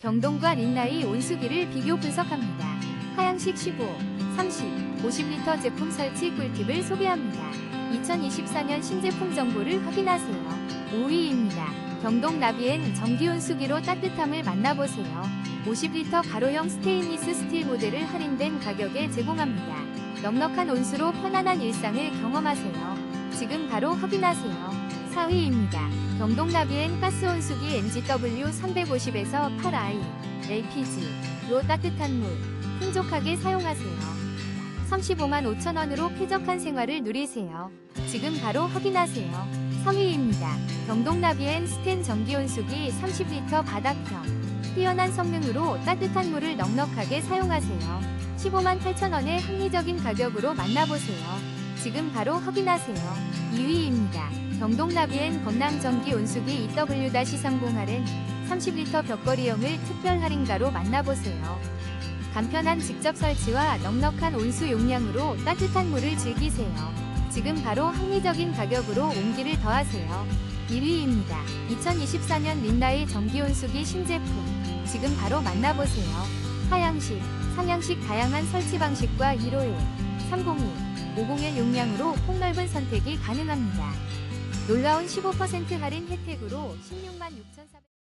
경동과 린나이 온수기를 비교 분석합니다. 하향식 15, 30, 50리터 제품 설치 꿀팁을 소개합니다. 2024년 신제품 정보를 확인하세요. 5위입니다. 경동 나비엔 전기 온수기로 따뜻함을 만나보세요. 50리터 가로형 스테인리스 스틸 모델을 할인된 가격에 제공합니다. 넉넉한 온수로 편안한 일상을 경험하세요. 지금 바로 확인하세요. 4위입니다. 경동나비엔 가스 온수기 NGW 350에서 8i LPG로 따뜻한 물 풍족하게 사용하세요. 35만 5천 원으로 쾌적한 생활을 누리세요. 지금 바로 확인하세요. 3위입니다. 경동나비엔 스텐 전기온수기 30리터 바닥형 뛰어난 성능으로 따뜻한 물을 넉넉하게 사용하세요. 15만 8천 원의 합리적인 가격으로 만나보세요. 지금 바로 확인하세요. 2위입니다. 경동나비엔 건낭전기 온수기 EW-308엔 30리터 벽걸이형을 특별 할인가로 만나보세요. 간편한 직접 설치와 넉넉한 온수 용량으로 따뜻한 물을 즐기세요. 지금 바로 합리적인 가격으로 온기를 더하세요. 1위입니다. 2024년 린나의 전기온수기 신제품. 지금 바로 만나보세요. 하향식, 상향식 다양한 설치 방식과 151, 301, 501 용량으로 폭넓은 선택이 가능합니다. 놀라운 15% 할인 혜택으로 16만 6,400